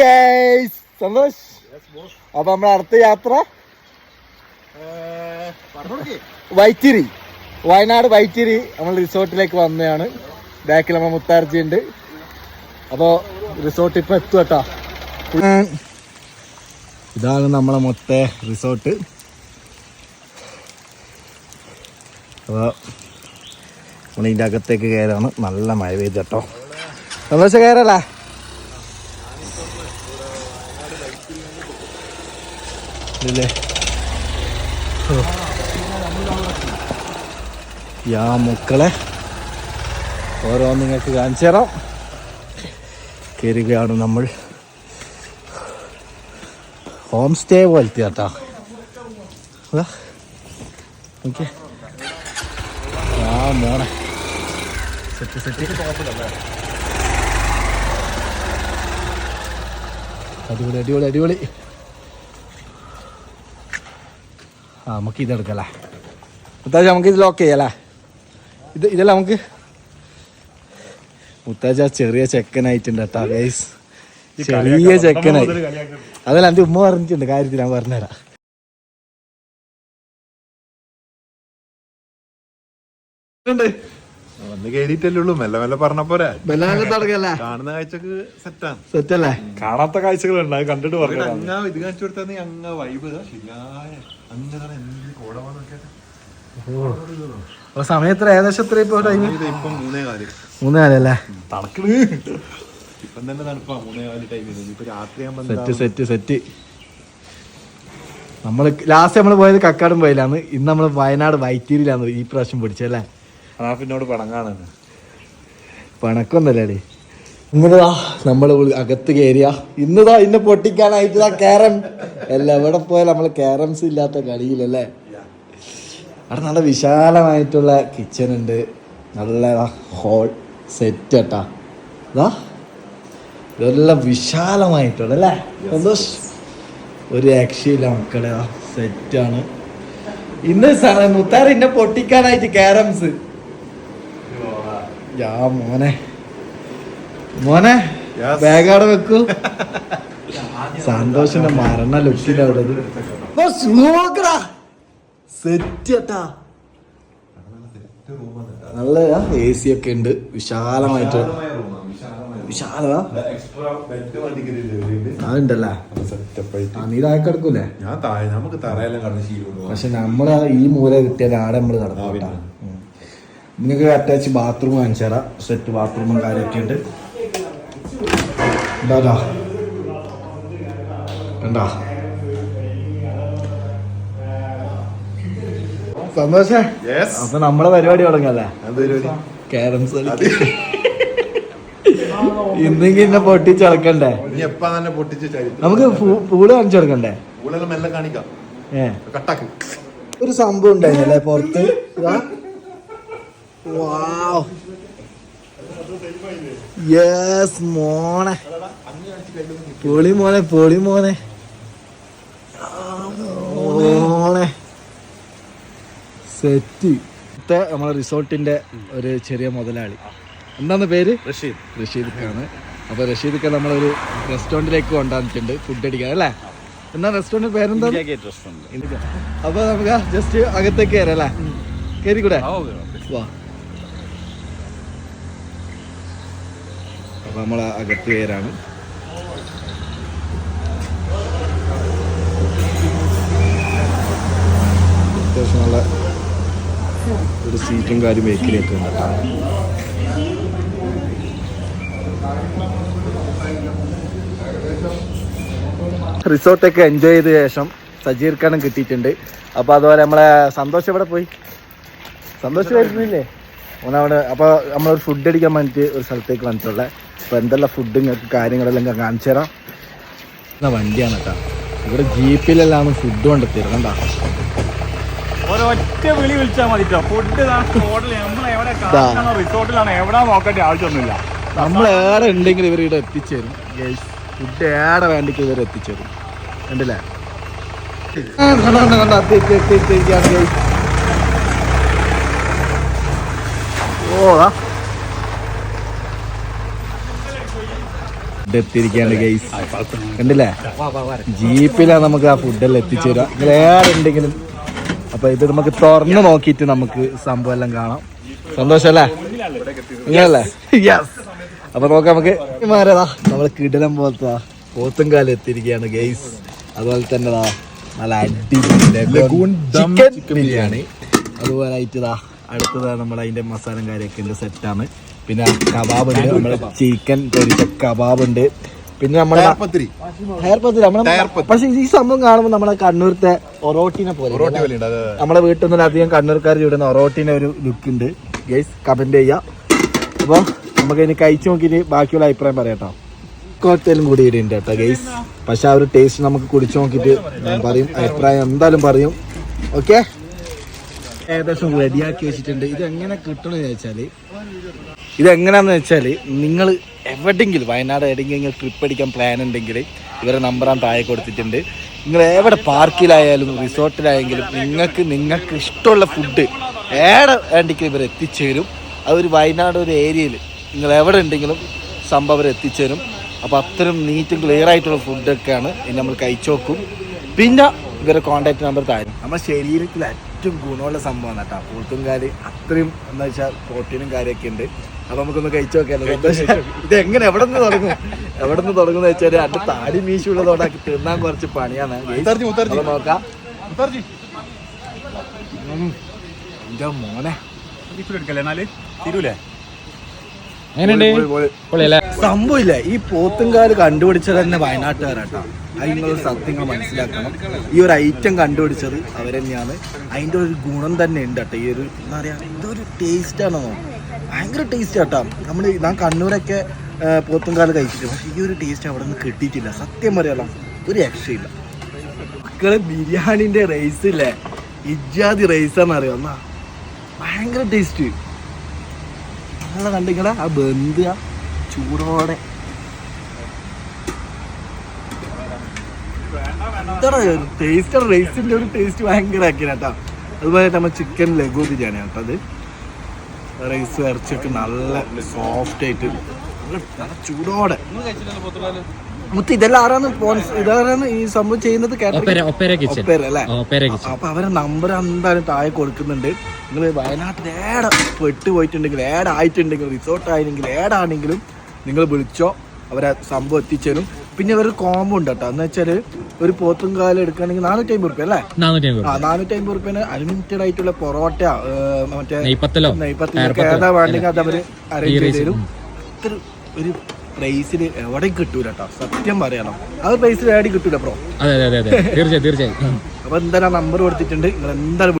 Guys Santhosh. അപ്പൊ നമ്മുടെ അടുത്ത യാത്ര വൈത്തിരി. വയനാട് വൈത്തിരി നമ്മൾ റിസോർട്ടിലേക്ക് വന്നതാണ്. ബാക്കിൽ നമ്മൾ മുത്താർജി ഉണ്ട്. അപ്പോ റിസോർട്ട് ഇപ്പൊ എത്തും കേട്ടോ. ഇതാണ് നമ്മളെ മൊത്ത റിസോർട്ട്. അപ്പോൾ നമ്മൾ ഇതിന്റെ അകത്തേക്ക് കയറാണ്. നല്ല മഴ പെയ്ത് കേട്ടോ. സന്തോഷം കയറല്ലേ? ഇല്ലേ. യാ മക്കളെ ഓരോ നിങ്ങൾക്ക് കാണിച്ചു തരാം. കയറുകയാണ് നമ്മൾ. ഹോം സ്റ്റേ പോലത്തെ കേട്ടോ ഓക്കെ ആ മോണെ സെറ്റ് സെറ്റ്. അടിപൊളി അടിപൊളി അടിപൊളി. ആ നമുക്ക് ഇത് എടുക്കല്ലേ മുത്താജ് നമുക്ക് ഇത് ലോക്ക് ചെയ്യാം ഇത് ഇതല്ല നമുക്ക്? മുത്താജ് ആ ചെറിയ ചെക്കനായിട്ടുണ്ട് കേട്ടോ ഗൈസ് ചെറിയ ചെക്കനായി. അതല്ല എന്റെ ഉമ്മ പറഞ്ഞിട്ടുണ്ട് കാര്യത്തിൽ ഞാൻ പറഞ്ഞുതരാം. വന്ന് കേറിയിട്ടല്ലേ ഉള്ളൂ. മെല്ലെ മെല്ലെ പറഞ്ഞ പോരാ. ബലാഗത്ത് അടക്കല്ലേ കാണുന്ന കാഴ്ചക്ക് സെറ്റാണ് സെറ്റല്ലേ? കാണാത്ത കാഴ്ചകളുണ്ട് അത് കണ്ടിട്ട് പറഞ്ഞു അങ്ങ ഇത് കാണിച്ചു കൊടുത്താൽ നീ അങ്ങ വൈബ് അങ്ങനെ എന്ത് ഏകദേശം എത്ര ഇപ്പൊ ടൈം ഇപ്പൊ ഇപ്പം മൂന്നേ കാൽ. മൂന്ന് കാലല്ലേ? തണുക്കണ്. ഇപ്പം തന്നെ തണുപ്പാ മൂന്നേ കാൽ ടൈം ഇപ്പൊ രാത്രി സെറ്റ് സെറ്റ് സെറ്റ്. നമ്മൾ ലാസ്റ്റ് നമ്മൾ പോയത് കക്കാടും പോയിലാണ് ഇന്ന് നമ്മൾ വയനാട് വൈത്തിരിയിലാണ് ഈ പ്രാവശ്യം പിടിച്ചല്ലേ പിന്നോട് പണങ്ങാണ് പണക്കൊന്നല്ലേ ഇങ്ങനെതാ നമ്മൾ അകത്ത് കയറിയ ഇന്നതാ ഇന്നെ പൊട്ടിക്കാനായിട്ട് ഇതാ ക്യാരം അല്ല എവിടെ പോയാലും നമ്മൾ ക്യാരംസ് ഇല്ലാത്ത കളിയിലല്ലേ? അവിടെ നല്ല വിശാലമായിട്ടുള്ള കിച്ചൺ ഉണ്ട്. നല്ല ഹോൾ സെറ്റ് കേട്ടാ ഇതാ ഇതെല്ലാം വിശാലമായിട്ടുള്ള അല്ലേ? സന്തോഷ്. ഒരു രക്ഷയില്ല മക്കളെ സെറ്റാണ് ഇന്ന് സാറേ മുത്താറ് ഇന്നെ പൊട്ടിക്കാനായിട്ട് കാരംസ്. യാ മോനെ. മോനെ. ബാഗാടെ വെക്കൂ. സന്തോഷിന്റെ മരണ ലുക്കിന്റെ അവിടെ സെറ്റ് നല്ല എ സി ഒക്കെ ഉണ്ട്. വിശാലമായിട്ട്. വിശാലതാ അതുണ്ടല്ലേ? നീ താഴെ കിടക്കൂലേ? ഞാൻ താഴെ നമുക്ക് തറയെല്ലാം കടന്ന് ശീലമുള്ളൂ പക്ഷെ നമ്മൾ ഈ മൂല കിട്ടിയാൽ ആടെ നമ്മൾ കടന്നു നിങ്ങൾക്ക് അറ്റാച്ച് ബാത്റൂം കാണിച്ചു തരാം. സെറ്റ് ബാത്റൂമും കാര്യമൊക്കെ ഉണ്ട്. ഉണ്ടാ ഉണ്ടാ സന്തോഷേ? അപ്പൊ നമ്മളെ പരിപാടി തുടങ്ങല്ലേ? കാരംസ് ഇന്നെങ്കിൽ എന്നെ പൊട്ടിച്ചടക്കണ്ടേ നമുക്ക് പൂൾ കാണിച്ചു കൊടുക്കണ്ടേ? ഒരു സംഭവം ഉണ്ടായിരുന്നല്ലേ പുറത്ത്? യെസ് മോനെ. പൊളി മോനെ പൊളി മോനെ. മോനെ. സെറ്റ്. നമ്മളെ റിസോർട്ടിന്റെ ഒരു ചെറിയ മുതലാളി. എന്താണ് പേര്? റഷീദ്. റഷീദ് ഖാണ് അപ്പൊ റഷീദ് ഖാൻ നമ്മളൊരു റെസ്റ്റോറന്റിലേക്ക് കൊണ്ടുവന്നിട്ടുണ്ട് ഫുഡ് അടിക്കാൻ അല്ലേ? എന്നാ റെസ്റ്റോറന്റ് പേരെന്താ അപ്പൊ നമുക്ക് ജസ്റ്റ് അകത്തേക്ക് കയറാം അല്ലേ? കയറിക്കൂടെ വാ. അപ്പൊ നമ്മൾ അകത്ത് കയറാണ് അത്യാവശ്യം നല്ല ഒരു സീറ്റും കാര്യം ബേക്കിലേക്ക് ഉണ്ട് റിസോർട്ടൊക്കെ എൻജോയ് ചെയ്ത ശേഷം സജീർ ഖാനും കിട്ടിയിട്ടുണ്ട്. അപ്പോൾ അതുപോലെ നമ്മളെ സന്തോഷം എവിടെ പോയി? സന്തോഷം വരുന്നില്ലേ? ഓനവിടെ അപ്പോൾ നമ്മളൊരു ഫുഡ് അടിക്കാൻ വേണ്ടിയിട്ട് ഒരു സ്ഥലത്തേക്ക് വന്നിട്ടുള്ളത് അപ്പോൾ എന്തെല്ലാം ഫുഡ് നിങ്ങൾക്ക് കാര്യങ്ങളെല്ലാം ഞാൻ കാണിച്ചു തരാം. എന്നാ വണ്ടിയാണ് കേട്ടോ. ഇവിടെ ജീപ്പിലെല്ലാം ഫുഡ് കൊണ്ട് കണ്ടാ? ഒരൊറ്റ വിളി വിളിച്ചാൽ മതി ഫുഡ് നമ്മൾ എവിടെ ദാ. റിസോർട്ടിലാണ് എവിടെ നോക്കേണ്ട ആവശ്യമൊന്നുമില്ല. നമ്മൾ ഉണ്ടെങ്കിൽ ഇവർ ഇവിടെ എത്തിച്ചേരും. ഫുഡ് ഏറെ വേണ്ടിക്ക് ഇവർ എത്തിച്ചേരും. കണ്ടില്ലേ? കണ്ടോ, കണ്ടോ, കണ്ടോ, എത്തി, എത്തി, എത്തി, എത്തിയിരിക്കുകയാണ് guys. ഓ ഫുഡ് എത്തിയിരിക്കുകയാണ് ഗൈസ് കണ്ടില്ലേ ജീപ്പിലാണ് നമുക്ക് ആ ഫുഡെല്ലാം എത്തിച്ചു തരാം. ഉണ്ടെങ്കിലും അപ്പൊ ഇത് നമുക്ക് തുറന്നു നോക്കിയിട്ട് നമുക്ക് സംഭവം എല്ലാം കാണാം. സന്തോഷല്ലേ? നിങ്ങളല്ലേ യെസ് അപ്പൊ നോക്കാം നമുക്ക്. മാരതാ നമ്മൾ കിടലം പോലത്തെ പോത്തുംകാലം എത്തിയിരിക്കുകയാണ് ഗെയ്സ് അതുപോലെ തന്നെ ദാ നല്ല അടിപൊളി ചിക്കൻ ബിരിയാണി. അതുപോലെ ആയിട്ട് ഇതാ നമ്മൾ അതിന്റെ അതിന്റെ മസാലയും കാര്യമൊക്കെ ഉണ്ട് സെറ്റാണ് പിന്നെ കബാബ് ഉണ്ട് നമ്മുടെ ചിക്കൻ പൊരിച്ച കബാബ് ഉണ്ട് പിന്നെ നമ്മുടെ പക്ഷെ ഈ സംഭവം കാണുമ്പോൾ നമ്മളെ കണ്ണൂരത്തെ ഒറോട്ടിനെ പോലെ നമ്മുടെ വീട്ടിൽ നിന്ന് അധികം കണ്ണൂർക്കാർ ചൂടുന്ന ഒറോട്ടിന്റെ ഒരു ലുക്ക് ഉണ്ട്. ഗൈസ് കമന്റ് ചെയ്യാം. അപ്പോൾ നമുക്ക് ഇനി കഴിച്ചു നോക്കിയിട്ട് ബാക്കിയുള്ള അഭിപ്രായം പറയാട്ടോ. കോക്ടെയിലും കൂടി ഇടുന്നുണ്ട് കേട്ടോ ഗൈസ് പക്ഷെ ആ ഒരു ടേസ്റ്റ് നമുക്ക് കുടിച്ചു നോക്കിയിട്ട് പറയും അഭിപ്രായം എന്തായാലും പറയും. ഓക്കെ ഏകദേശം റെഡിയാക്കി വെച്ചിട്ടുണ്ട്. ഇത് എങ്ങനെ കിട്ടണമെന്ന് ചോദിച്ചാൽ ഇത് എങ്ങനെയാന്ന് വെച്ചാൽ നിങ്ങൾ എവിടെയെങ്കിലും വയനാട് എവിടെയെങ്കിലും ട്രിപ്പ് അടിക്കാൻ പ്ലാൻ ഉണ്ടെങ്കിൽ ഇവരെ നമ്പറാൻ താഴെ കൊടുത്തിട്ടുണ്ട്. നിങ്ങൾ എവിടെ പാർക്കിലായാലും റിസോർട്ടിലായെങ്കിലും നിങ്ങൾക്ക് നിങ്ങൾക്ക് ഇഷ്ടമുള്ള ഫുഡ് ഏടെ വേണ്ടിക്കും ഇവർ എത്തിച്ചേരും. അതൊരു വയനാട് ഒരു ഏരിയയിൽ നിങ്ങൾ എവിടെ ഉണ്ടെങ്കിലും സംഭവം അവർ എത്തിച്ചേരും. അപ്പോൾ അത്രയും നീറ്റും ക്ലിയർ ആയിട്ടുള്ള ഫുഡൊക്കെയാണ് ഇനി നമ്മൾ കഴിച്ചു നോക്കും. പിന്നെ ഇവരെ കോൺടാക്ട് നമ്പർ താഴെ. നമ്മുടെ ശരീരത്തിൽ ഏറ്റവും ഗുണമുള്ള സംഭവമാണ് കേട്ടോ. പോത്തുംകാൽ അത്രയും എന്താ വെച്ചാൽ പ്രോട്ടീനും കാര്യമൊക്കെ ഉണ്ട്. അപ്പൊ നമുക്കൊന്ന് കഴിച്ചു നോക്കിയാലോ ഇത് എങ്ങനെ എവിടെ നിന്ന് തുടങ്ങും? എവിടെ നിന്ന് തുടങ്ങുന്ന വെച്ചാൽ അതിന്റെ താടി മീശുള്ളതോടാക്കി തിന്നാൻ കുറച്ച് പണിയാണ്. നോക്കാം. എന്റെ മോനെ. തീരൂലേ? പോയി. സംഭവമില്ല. ഈ പോത്തുംകാൽ കണ്ടുപിടിച്ചത് തന്നെ വയനാട്ടുകാരാട്ടോ. അതിനുള്ള സത്യങ്ങൾ മനസ്സിലാക്കണം. ഈ ഒരു ഐറ്റം കണ്ടുപിടിച്ചത് അവർ തന്നെയാണ്. അതിന്റെ ഒരു ഗുണം തന്നെ ഉണ്ട് കേട്ടോ. ഈ ഒരു എന്താ പറയുക ഇതൊരു ടേസ്റ്റ് ആണോ? ഭയങ്കര ടേസ്റ്റ് കേട്ടോ നമ്മൾ ഞാൻ കണ്ണൂരൊക്കെ പോത്തുംകാൽ കഴിച്ചിട്ട് പക്ഷേ ഈ ഒരു ടേസ്റ്റ് അവിടെ നിന്ന് കിട്ടിയിട്ടില്ല. സത്യം പറയാലോ ഒരു രക്ഷയില്ല മക്കളെ ബിരിയാണിന്റെ റൈസ് ഇല്ലേ? ഇജാതി റൈസ് അറിയാം എന്നാ ഭയങ്കര ടേസ്റ്റ് നല്ല കണ്ടിങ്ങളെ ആ ബന്ധ ചൂടോടെ. ടേസ്റ്റ് റൈസിന്റെ ഒരു ടേസ്റ്റ് ഭയങ്കര ആക്കിയ കേട്ടോ. അതുപോലെ നമ്മൾ ചിക്കൻ ലഘു ബിരിയാണി കേട്ടോ അത്. റൈസ് ഇറച്ചിയൊക്കെ നല്ല സോഫ്റ്റ് ആയിട്ട്. നല്ല ചൂടോടെ. മുത്ത് ഇതെല്ലാം ആരാണ് പോൻസ് ഇതാരാണ് ഈ സംഭവം ചെയ്യുന്നത്? അപ്പൊ അവരെ നമ്പർ എന്തായാലും താഴെ കൊടുക്കുന്നുണ്ട്. നിങ്ങൾ വയനാട്ടിൽ ഏടെ പെട്ട് പോയിട്ടുണ്ടെങ്കിൽ ഏടായിട്ടുണ്ടെങ്കിൽ റിസോർട്ട് ആയിരുന്നെങ്കിൽ ഏടാണെങ്കിലും നിങ്ങൾ വിളിച്ചോ അവരെ സംഭവം എത്തിച്ചേരും. പിന്നെ അവർ കോംബോ ഉണ്ട് കേട്ടോ. എന്ന് വെച്ചാൽ ഒരു പോത്തും കാലം എടുക്കുകയാണെങ്കിൽ നാനൂറ്റി അമ്പത് റുപ്യ അല്ലേ? ആ നാനൂറ്റി അമ്പത് റുപ്യന് അൺലിമിറ്റഡ് ആയിട്ടുള്ള പൊറോട്ട മറ്റേ നെയ്പത്തലോ ഏതാ വേണ്ടെങ്കിൽ അത് അവർ അറേഞ്ച് ചെയ്ത് തരും. ഇത്ര ഒരു പ്രൈസിൽ എവിടെ കിട്ടൂല കേട്ടോ. സത്യം പറയണം. ആ പ്രൈസിൽ എവിടെയും കിട്ടൂല ബ്രോ അതെ അതെ അതെ അതെ. തീർച്ചയായും തീർച്ചയായും. അപ്പൊ എന്തായാലും നമ്പർ കൊടുത്തിട്ടുണ്ട്. നിങ്ങൾ എന്തായാലും